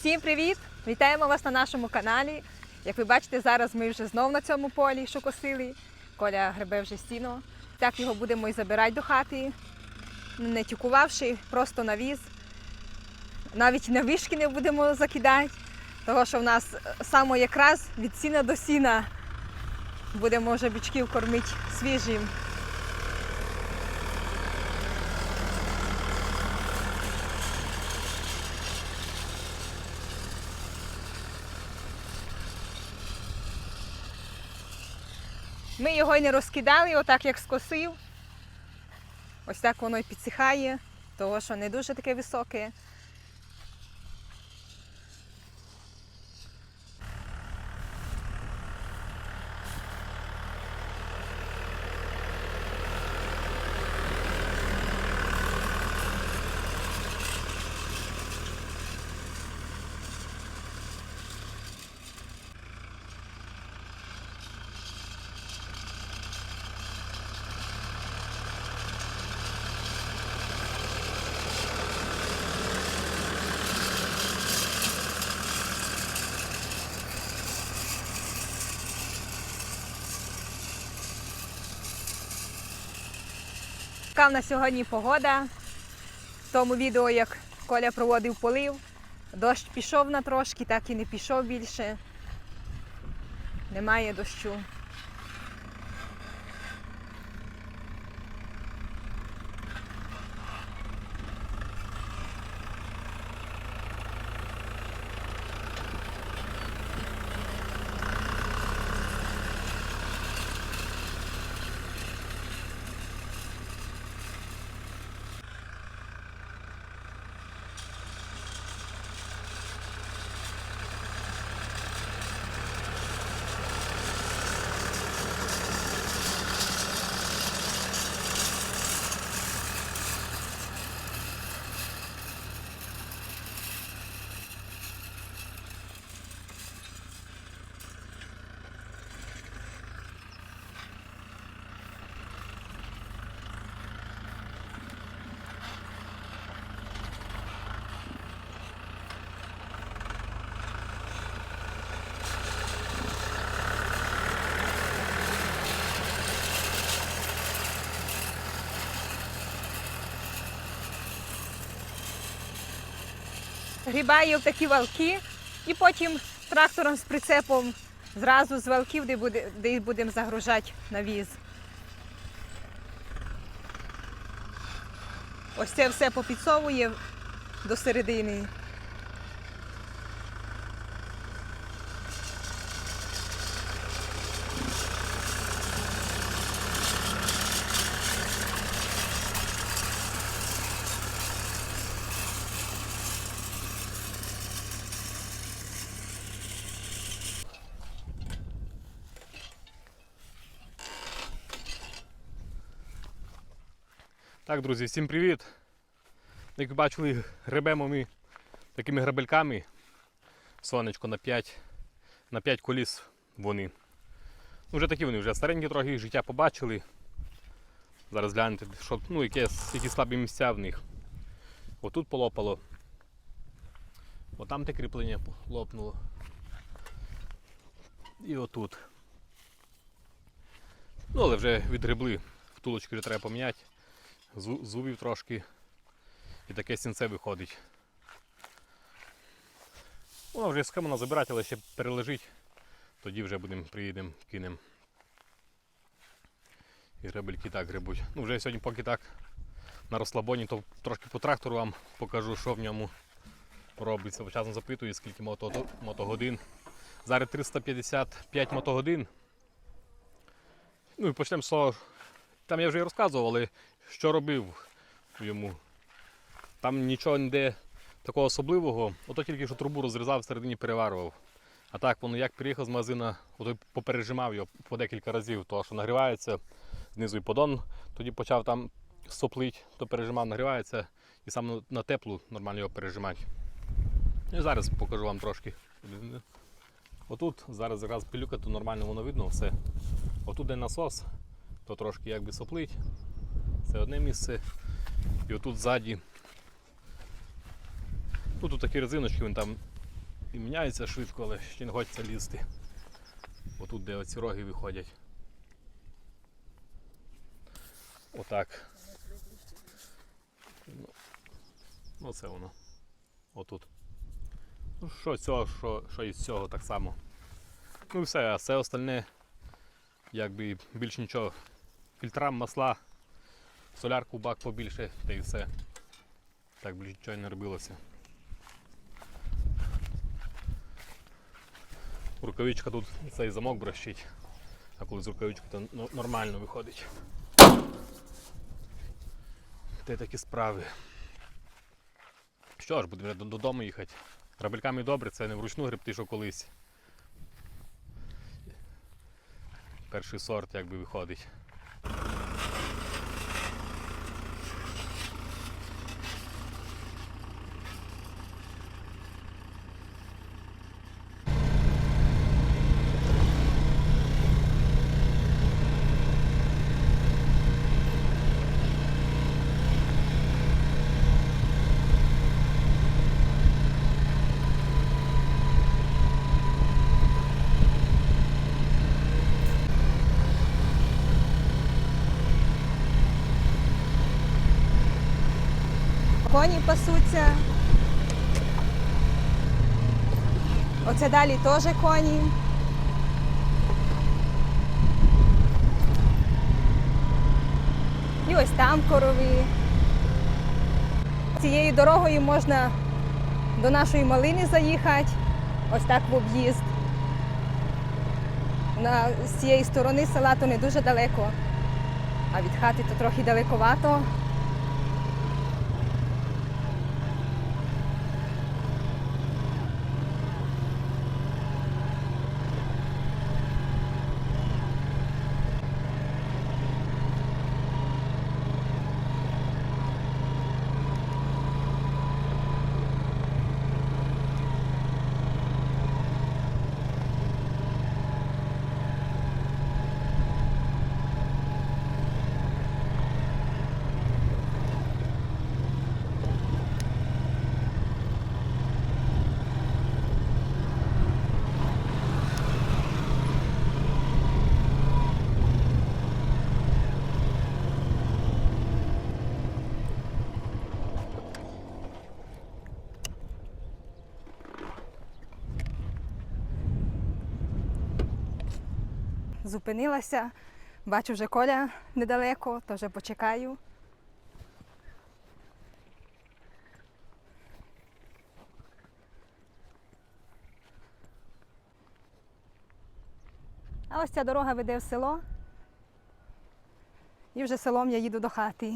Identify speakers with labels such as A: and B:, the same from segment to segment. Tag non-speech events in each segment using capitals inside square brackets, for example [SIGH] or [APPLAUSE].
A: Всім привіт! Вітаємо вас на нашому каналі. Як ви бачите, зараз ми вже знов на цьому полі, що косили. Коля гребе вже стіно. Так його будемо і забирати до хати, не тюкувавши, просто на віз. Навіть на вишки не будемо закидати, тому що в нас саме якраз від сіна до сіна будемо вже бичків кормити свіжим. Ми його й не розкидали, отак як скосив. Ось так воно й підсихає, того що не дуже таке високе. Така в нас сьогодні погода. В тому відео, як Коля проводив полив, дощ пішов на трошки, так і не пішов більше. Немає дощу. Грібаю в такі валки і потім трактором з прицепом зразу з валків, де, буде, де будемо загружати на віз. Ось це все попідсовує до середини.
B: Так, друзі, всім привіт! Як ви бачили, гребемо ми такими грабельками. Сонечко на 5, на 5 коліс вони. Ну, вже такі вони вже старенькі трохи, життя побачили. Зараз гляньте, що, ну, які, які слабі місця в них. Отут полопало. Отам те кріплення лопнуло. І отут. Ну, але вже відгребли. Втулочки вже треба поміняти зубів трошки. І таке сінце виходить. Воно вже схемано забирати, але ще перележить. Тоді вже будемо, приїдемо, кинемо. І гребельки так грибуть. Ну вже сьогодні поки так на розслабоні, то трошки по трактору вам покажу, що в ньому робиться. Часом запитую, скільки мото, мотогодин. Зараз 355 мотогодин. Ну і почнемо з того. Там я вже і розказував, але що робив йому. Там нічого ніде такого особливого, ото тільки що трубу розрізав, всередині переварював. А так воно як приїхав з магазина, ото попережимав його по декілька разів, тому що нагрівається, знизу і подон, тоді почав там соплить, то пережимав, нагрівається і сам на- на теплу нормально його пережимати. І зараз покажу вам трошки. Отут зараз якраз пилюка, то нормально воно видно все. Отут де насос, то трошки якби соплить. Це одне місце. І отут ззаді. Ну, тут такі резиночки, він там І міняється швидко, але ще не хочеться лізти. Отут, де оці роги виходять. Отак. Ну, ну це воно. Отут. Ну, що з цього, що, що із цього так само. Ну і все, а все остальне, якби більш нічого. Фільтра, масла, солярку бак побільше, та і все. Так більш нічого й не робилося. Рукавичка тут цей замок бращить, а коли з рукавичкою, то ну, нормально виходить. Те такі справи. Що ж, будемо додому їхати. Грабельками добре, це не вручну гребти, що колись. Перший сорт якби виходить.
A: Коні пасуться. Оце далі теж коні. І ось там корові. Цією дорогою можна до нашої малини заїхати, ось так в об'їзд. На, з цієї сторони села то не дуже далеко, а від хати то трохи далековато. Зупинилася. Бачу вже коля недалеко, то вже почекаю. А ось ця дорога веде в село. І вже селом я їду до хати.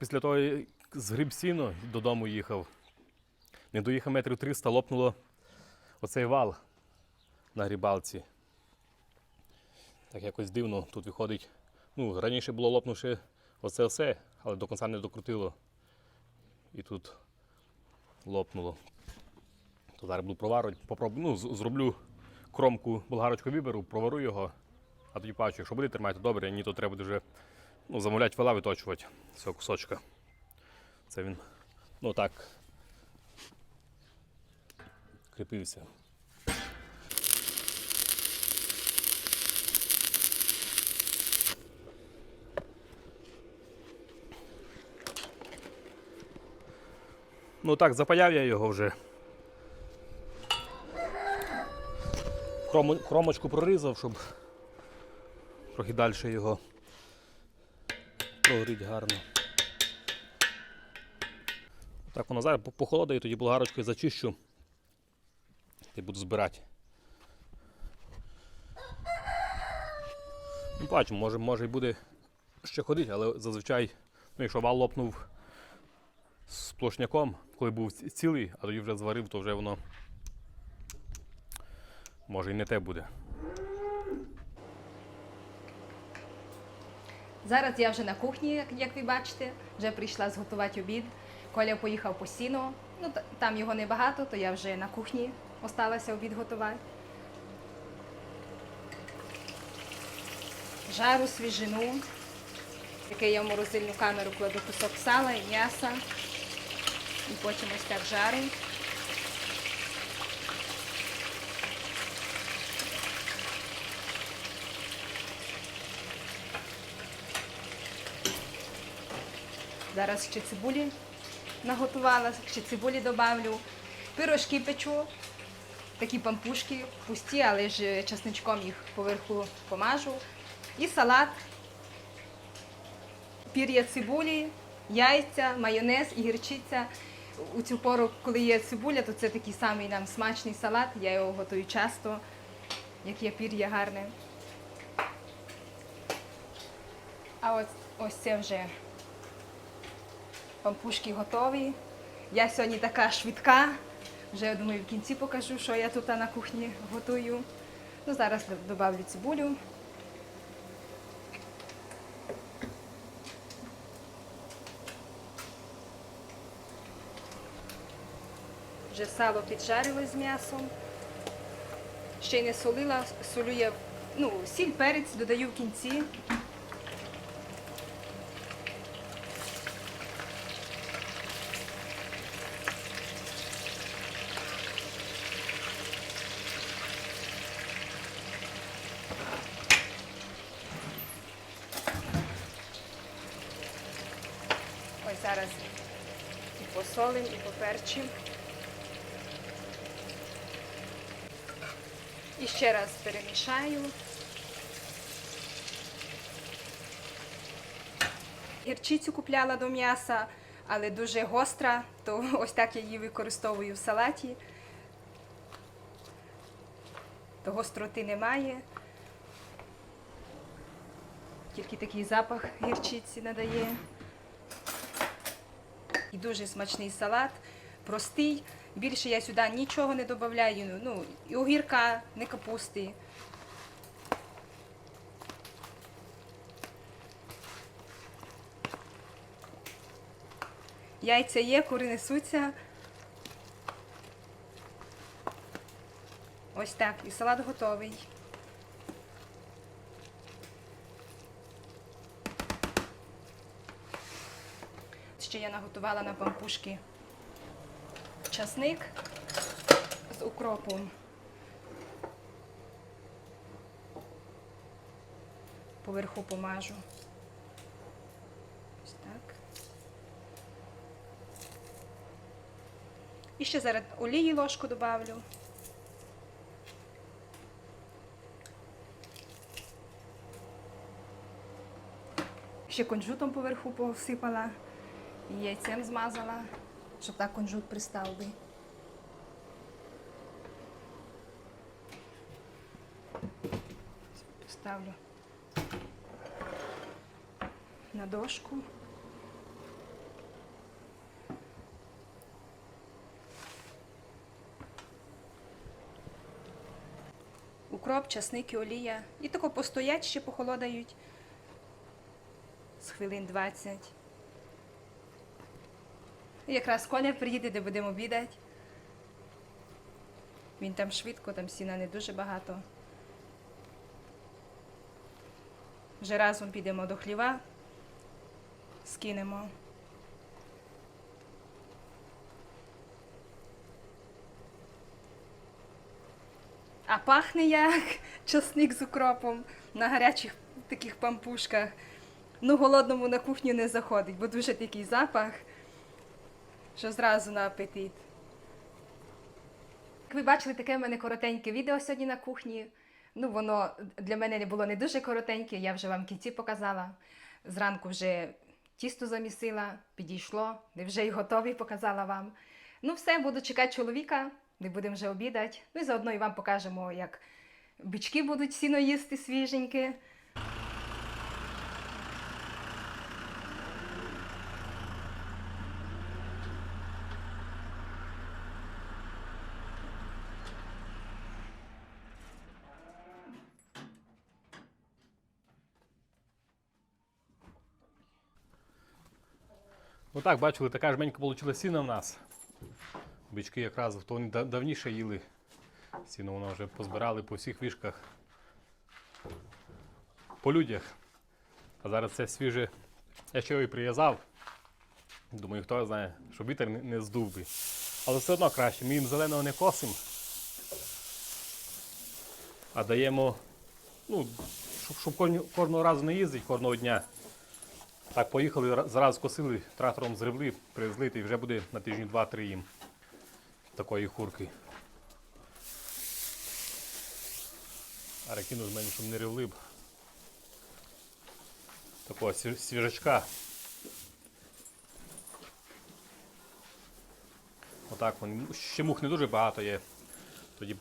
B: Після того згріб сіно додому їхав. Не доїхав метрів 300, лопнуло оцей вал на грібалці. Так якось дивно тут виходить. Ну, раніше було лопнувши оце все, але до кінця не докрутило. І тут лопнуло. То зараз буду проварити, попробую, ну, зроблю кромку болгарочку виберу, провару його, а тоді бачу, якщо буде тримати, добре, ні, то треба буде вже ну, замовляти вила виточувати з цього кусочка. Це він, ну так, кріпився. Ну так, запаяв я його вже. Крому- Кромочку прорізав, щоб трохи далі його прогоріть гарно. Так воно зараз похолодає, тоді болгарочкою зачищу і буду збирати. Ну, бачимо, може, може і буде ще ходити, але зазвичай, ну, якщо вал лопнув з плошняком, коли був цілий, а тоді вже зварив, то вже воно може і не те буде.
A: Зараз я вже на кухні, як, ви бачите, вже прийшла зготувати обід. Коля поїхав по сіно. Ну, та- там його небагато, то я вже на кухні осталася обід готувати. Жару свіжину, яке я в морозильну камеру кладу кусок сала і м'яса. І потім ось так жарю. Зараз ще цибулі наготувала, ще цибулі додавлю. Пирожки печу, такі пампушки пусті, але ж часничком їх поверху помажу. І салат, пір'я цибулі, яйця, майонез і гірчиця. У цю пору, коли є цибуля, то це такий самий нам смачний салат. Я його готую часто, як є пір'я гарне. А от ось це вже пампушки готові. Я сьогодні така швидка. Вже я думаю, в кінці покажу, що я тут на кухні готую. Ну, зараз додавлю цибулю. Вже сало піджарилось з м'ясом. Ще й не солила, солю я, ну, сіль, перець додаю в кінці. Ось зараз і посолим, і поперчим. І ще раз перемішаю. Гірчицю купляла до м'яса, але дуже гостра, то [LAUGHS] ось так я її використовую в салаті. То гостроти немає. Тільки такий запах гірчиці надає. І дуже смачний салат, простий. Більше я сюди нічого не додаю. Ну, і огірка, не капусти. Яйця є, кури несуться. Ось так. І салат готовий. Ще я наготувала на пампушки часник з укропом. Поверху помажу. Ось так. І ще зараз олії ложку добавлю. Ще кунжутом поверху посипала. Яйцем змазала, щоб так кунжут пристав би. Ставлю на дошку. Укроп, часник і олія. І тако постоять, ще похолодають з хвилин 20. Якраз Коля приїде, де будемо обідати. Він там швидко, там сіна не дуже багато. Вже разом підемо до хліва, скинемо. А пахне як часник з укропом на гарячих таких пампушках. Ну, голодному на кухню не заходить, бо дуже такий запах що зразу на апетит. Як ви бачили, таке в мене коротеньке відео сьогодні на кухні. Ну, воно для мене не було не дуже коротеньке, я вже вам кінці показала. Зранку вже тісто замісила, підійшло, де вже й готові, показала вам. Ну, все, буду чекати чоловіка, де будемо вже обідати. Ну і заодно і вам покажемо, як бички будуть сіно їсти свіженьке.
B: Ну так, бачили, така жменька вийшла сіна в нас. Бички якраз то вони давніше їли. Сіно воно вже позбирали по всіх вишках. По людях. А зараз це свіже. Я ще його і прив'язав. Думаю, хто знає, щоб вітер не, не здув би. Але все одно краще. Ми їм зеленого не косимо. А даємо, ну, щоб, щоб кожного разу не їздить, кожного дня. Так, поїхали, ра- зразу скосили, трактором зривли, привезли, і вже буде на тижні 2-3 їм такої хурки. А ракину з мене, щоб не ревли б. Такого свіжачка. Отак вон. Ще мух не дуже багато є. Тоді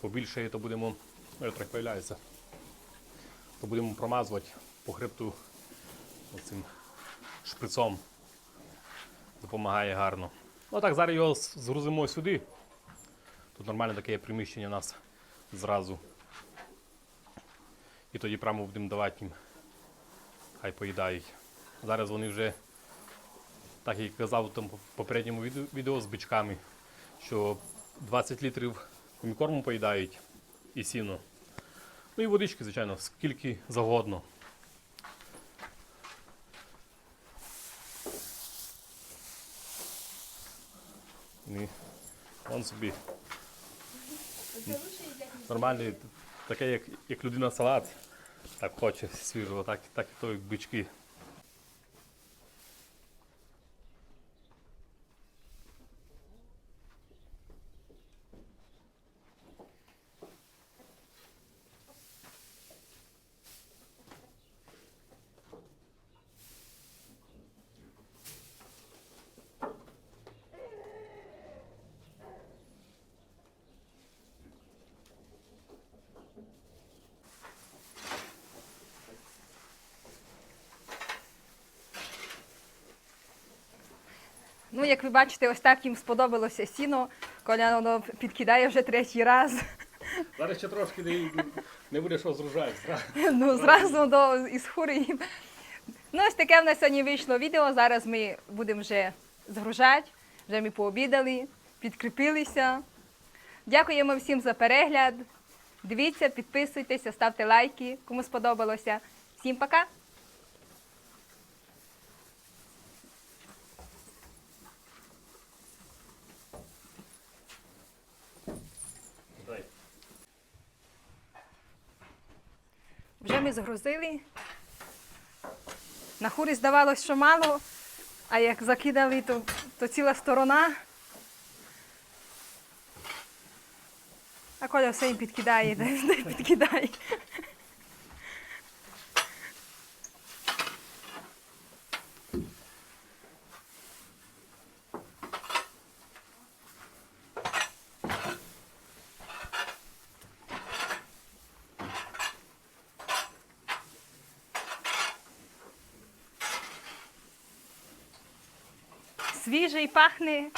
B: побільше є, то будемо. Ой, трохи появляється. То будемо промазувати по хребту оцим шприцом. Допомагає гарно. Ну так, зараз його згрузимо сюди. Тут нормальне таке приміщення у нас зразу. І тоді прямо будемо давати їм. Хай поїдають. Зараз вони вже, так як казав у попередньому відео з бичками, що 20 літрів комікорму поїдають і сіно. Ну і водички, звичайно, скільки завгодно. Ні. Вон собі. Нормальний, таке, як, як людина салат. Так хоче свіжого, так, так і то як бички.
A: Ну, як ви бачите, ось так їм сподобалося сіно. Коля воно підкидає вже третій раз.
B: Зараз ще трошки не, не буде що зружати.
A: Ну, зразу до із хури. їм. Ну, ось таке в нас сьогодні вийшло відео. Зараз ми будемо вже згружати. Вже ми пообідали, підкріпилися. Дякуємо всім за перегляд. Дивіться, підписуйтеся, ставте лайки, кому сподобалося. Всім пока! Вже ми згрузили. На хурі здавалось, що мало, а як закидали, то, то ціла сторона. А Коля все їм підкидає, [LAUGHS] підкидає. że i.